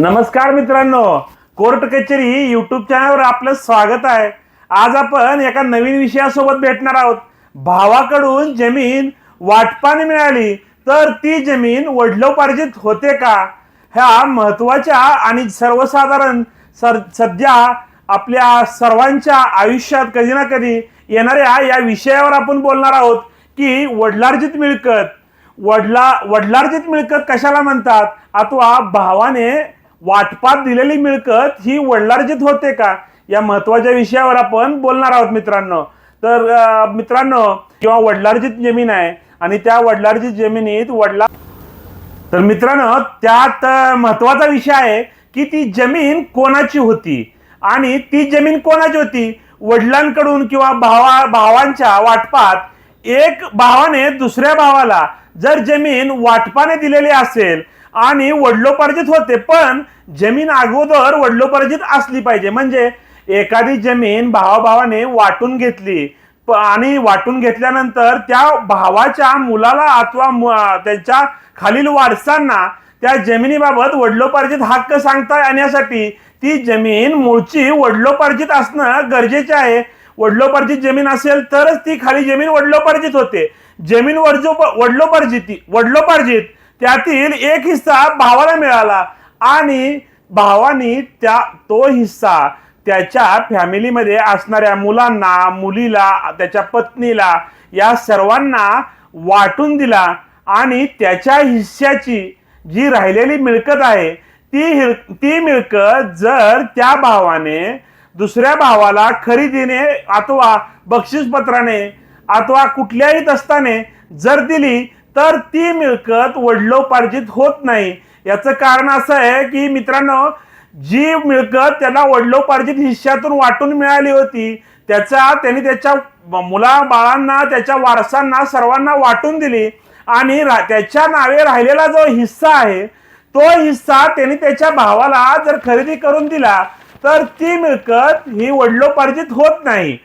नमस्कार मित्रांनो. कोर्ट कचेरी युट्यूब चॅनलवर आपलं स्वागत आहे. आज आपण एका नवीन विषयासोबत भेटणार आहोत. भावाकडून जमीन वाटपाने मिळाली तर ती जमीन वडिलोपार्जित होते का? ह्या महत्त्वाच्या आणि सर्वसाधारण सर सध्या आपल्या सर्वांच्या आयुष्यात कधी ना कधी येणाऱ्या या विषयावर आपण बोलणार आहोत की वडलार्जित मिळकत. वडला वडलार्जित मिळकत कशाला म्हणतात? अथवा भावाने वाटपात दिलेली मिळकत ही वडिलार्जित होते का? या महत्त्वाच्या विषयावर आपण बोलणार आहोत मित्रांनो. तर मित्रांनो किंवा वडिलार्जित जमीन आहे आणि त्या वडिलार्जित जमिनीत वडला तर मित्रांनो त्यात महत्त्वाचा विषय आहे की ती जमीन कोणाची होती? आणि ती जमीन कोणाची होती? वडिलांकडून किंवा भावा भावांच्या वाटपात एक भावाने दुसऱ्या भावाला जर जमीन वाटपाने दिलेली असेल आणि वडिलोपार्जित होते पण जमीन अगोदर वडिलोपार्जित असली पाहिजे. म्हणजे एखादी जमीन भावाभावाने वाटून घेतली आणि वाटून घेतल्यानंतर त्या भावाच्या मुलाला अथवा त्यांच्या खालील वारसांना त्या जमिनीबाबत वडिलोपार्जित हक्क सांगता येण्यासाठी ती जमीन मूळची वडिलोपार्जित असणं गरजेचे आहे. वडिलोपार्जित जमीन असेल तरच ती खाली जमीन वडिलोपार्जित होते. जमीन वडजो वडिलोपार्जित वडिलोपार्जित त्यातील एक हिस्सा भावाला मिळाला आणि भावानी त्या तो हिस्सा त्याच्या फॅमिलीमध्ये असणाऱ्या मुलांना मुलीला त्याच्या पत्नीला या सर्वांना वाटून दिला आणि त्याच्या हिस्स्याची जी राहिलेली मिळकत आहे ती हिर- ती मिळकत जर त्या भावाने दुसऱ्या भावाला खरेदीने अथवा बक्षीसपत्राने अथवा कुठल्याही दस्ताने जर दिली तर ती मिळकत वडिलोपार्जित होत नाही. याचं कारण असं आहे की मित्रांनो जी मिळकत त्याला वडिलोपार्जित हिश्श्यातून वाटून मिळाली होती त्याचा त्यांनी त्याच्या मुला बाळांना त्याच्या वारसांना सर्वांना वाटून दिली आणि रा- त्याच्या नावे राहिलेला जो हिस्सा आहे तो हिस्सा त्यांनी त्याच्या भावाला जर खरेदी करून दिला तर ती मिळकत ही वडिलोपार्जित होत नाही.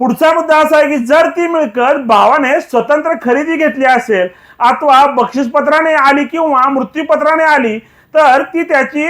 पुढचा मुद्दा असा आहे की जर ती मिळकत भावाने स्वतंत्र खरेदी घेतली असेल अथवा बक्षीसपत्राने आली किंवा मृत्यूपत्राने आली तर ती त्याची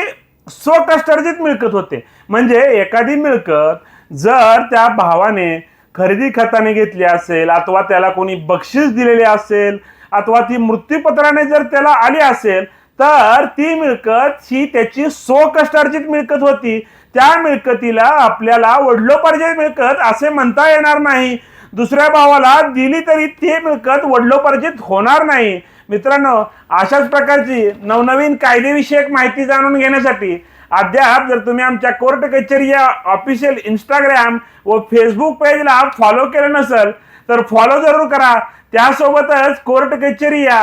स्वकष्टार्जित मिळकत होते. म्हणजे एखादी मिळकत जर त्या भावाने खरेदी खताने घेतली असेल अथवा त्याला कोणी बक्षीस दिलेले असेल अथवा ती मृत्यूपत्राने जर त्याला आली असेल तर ती मिळकत ही त्याची स्वकष्टार्जित मिळकत होती. त्या मिळकतीला आपल्याला वडिलोपार्जित मिळकत असे म्हणता येणार नाही. दुसऱ्या भावाला दिली तरी ती मिळकत वडिलोपार्जित होणार नाही. मित्रांनो अशाच प्रकारची नवनवीन कायदेविषयक माहिती जाणून घेण्यासाठी अद्याप जर तुम्ही आमच्या कोर्ट कचेरी या ऑफिशियल इंस्टाग्राम व फेसबुक पेजला फॉलो केलं नसेल तर फॉलो जरूर करा. त्यासोबतच कोर्ट कचेरी या